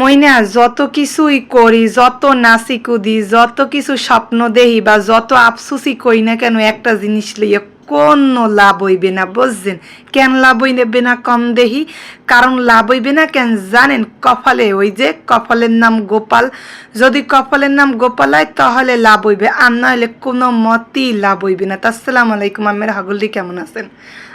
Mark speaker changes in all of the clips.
Speaker 1: মই না যত কিছুই করি, যত নাচি কুদি যত কিছু স্বপ্ন দেহি বা যত আফসুসি করি না কেন, একটা জিনিস লইয়া কোনো লাভ হইবে না, বুঝছেন? কেন লাভ হইবে না কম দেহি? কারণ লাভ হইবে না কেন জানেন? কপালে ওই যে, কপালের নাম গোপাল। যদি কপালের নাম গোপাল হয়, তাহলে লাভ হইবে। আর না হলে কোনো মতেই লাভ হইবে না। তা আসসালামু আলাইকুম, আমের হাগুলদি কেমন আছেন?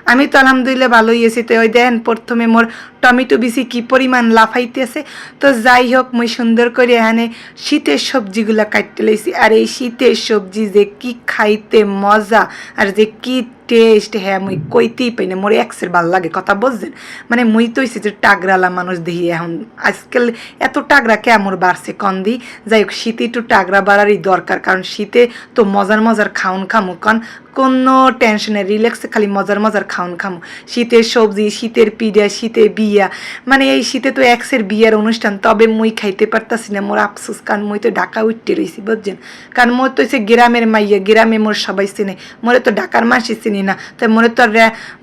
Speaker 1: আমি তো আলহামদুলিল্লাহ ভালোই আছি। তো ওই দেখেন, প্রথমে মোর টমেটো বেশি কি পরিমাণ লাফাইতেছে। তো যাই হোক, মুই সুন্দর করে এখানে শীতের সবজিগুলা কাটতে লইছি। আর এই শীতের সবজি যে কি খাইতে মজা, আর যে কি ঈদ টেস্ট হ্যাঁ মুই কইতেই পাই না। মোর এক্সের ভালো লাগে কথা বুঝছেন? মানে মুই তো হইছে যে টাগরালা মানুষ দেখি এখন। আজকাল এত টাগরা কেমন বাড়ছে কন্দি যাই হোক শীতে একটু টাগরা বাড়ারই দরকার কারণ শীতে তো মজার মজার খাউন খামু কারণ কোনো টেনশনে রিল্যাক্সে খালি মজার মজার খাউন খামু। শীতের সবজি শীতের পিঠা শীতের বিয়া। মানে এই শীতে তো এক্সের বিয়ার অনুষ্ঠান তবে মুই খাইতে পারতাছি না। মোর আফসোস কারণ মুই তো ঢাকা উঠতে রয়েছি বুঝছেন? কারণ মোর তো হচ্ছে গ্রামের মাইয়া গ্রামে মোর সবাই চিনে। মোরে তো ঢাকার মাসি চিনি না। তাই মোরে তো আর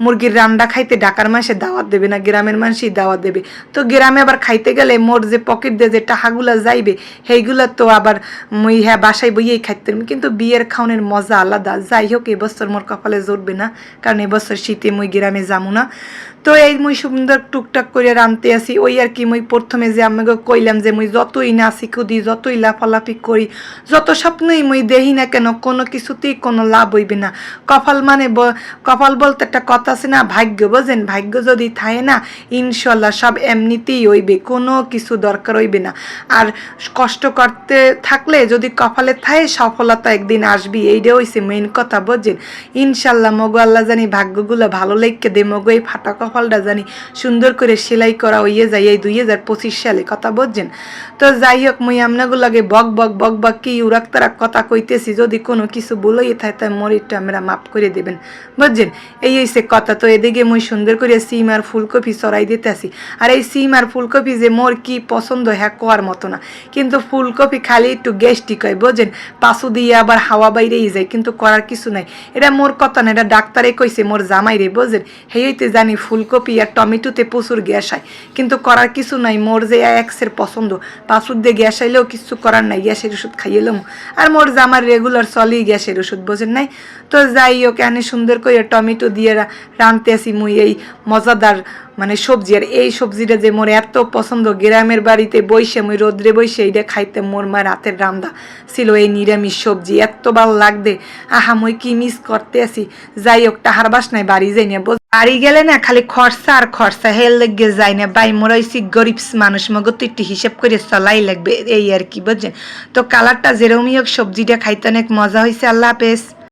Speaker 1: মুরগির রান্না খাইতে ঢাকার মাসে দাওয়াত দেবে না, গ্রামের মানুষই দাওয়াত দেবে। তো গ্রামে আবার খাইতে গেলে মোর যে পকেট দিয়ে যে টাকাগুলা যাইবে, সেইগুলা তো আবার মুই হ্যাঁ বাসায় বইয়েই খাইতে কিন্তু বিয়ের খাওয়ানোর মজা আলাদা। যাই হোক, এবছর মোর কপালে জুটবে না, কারণ এবছর শীতে মুই গ্রামে যাব না। তো এই মুই সুন্দর টুকটাক করে রানতে আসি। ওই আর কি মুই প্রথমে যে আমাকে কইলাম যে মুই যতই নাচি কুদি, যতই লাফালাফি করি, যত স্বপ্নই মুই দেহি না কেন, কোনো কিছুতেই কোনো লাভ হইবে না। কপাল মানে কপাল বলতে একটা কথা আছে না, ভাগ্য বোঝেন, ভাগ্য যদি থাকে না, ইনশাল্লাহ সব এমনিতেই হইবে, কোনো কিছু দরকার হইবে না। আর কষ্ট করতে থাকলে যদি কপালে থাকে, সফলতা একদিন আসবি এইটা হইছে মেইন কথা বোঝেন। ইনশাল্লাহ মগো আল্লাহ জানি ভাগ্যগুলো ভালো লেখকে দে, মগো এই ফাটা কপালটা জানি সুন্দর করে সেলাই করা হইয়ে যায় এই দুই হাজার পঁচিশ সালে, কথা বুঝছেন তো যাই হোক, মুই আমনাগুলোকে বক বক বক বক কি উড়াক তারা কথা কইতেছি, যদি কোনো কিছু বলেই থাকে, তাই মরিটা আমরা মাফ করে দেবেন। বুঝছেন? এই হইছে কথা। তো এদিকে মুই সুন্দর করে সিম আর ফুলকপি দিতে আসি আর এই সিম আর ফুলকপি যে মোর কি পছন্দ হ্যাঁ কোয়ার মতো না। কিন্তু ফুলকপি খালি একটু গ্যাস্ট্রিক হয় বোঝেন পাশু দিয়ে আবার হাওয়া বাইরেই যায়, কিন্তু করার কিছু নাই। এটা মোর কথা না, এটা ডাক্তারে কইছে মোর জামাই রে বোঝেন হেইতে জানি ফুলকপি আর টমেটোতে প্রচুর গ্যাস হয়। কিন্তু করার কিছু নাই, মোর যে এক্সের পছন্দ পাশুর দিয়ে গ্যাস আইলেও কিছু করার নাই, গ্যাসের ওষুধ খাইয়েলাম আর মোর জামার রেগুলার চলেই গ্যাসের ওষুধ বোঝেন নাই? তো যাই হোক এনে সুন্দর করে টমেটো দিয়ে রা- রাঁধতে আসি মুই এই মজাদার মানে সবজি। আর এই সবজিটা যে মোর এত পছন্দ, গ্রামের বাড়িতে বইসে মুই রোদ্রে বইসে এইটা খাইতে মোর মায়ের হাতের রান্দা ছিল এই নিরামিষ সবজি। এত ভালো লাগবে আহা, মুই কি মিস করতে আসি। যাই হোক টাহার বাস নাই, বাড়ি যাই না। বাড়ি গেলে না খালি খরচা আর খরচা। হেল লেগে যাই না। বাই মোরাইছি গরিব মানুষ। মগো তো একটু হিসেব করে চলাই লাগবে। এই আর কি, বুঝছেন? তো কালারটা যেরমই হোক, সবজিটা খাইতে অনেক মজা হয়েছে আল্লাহ হাফেজ।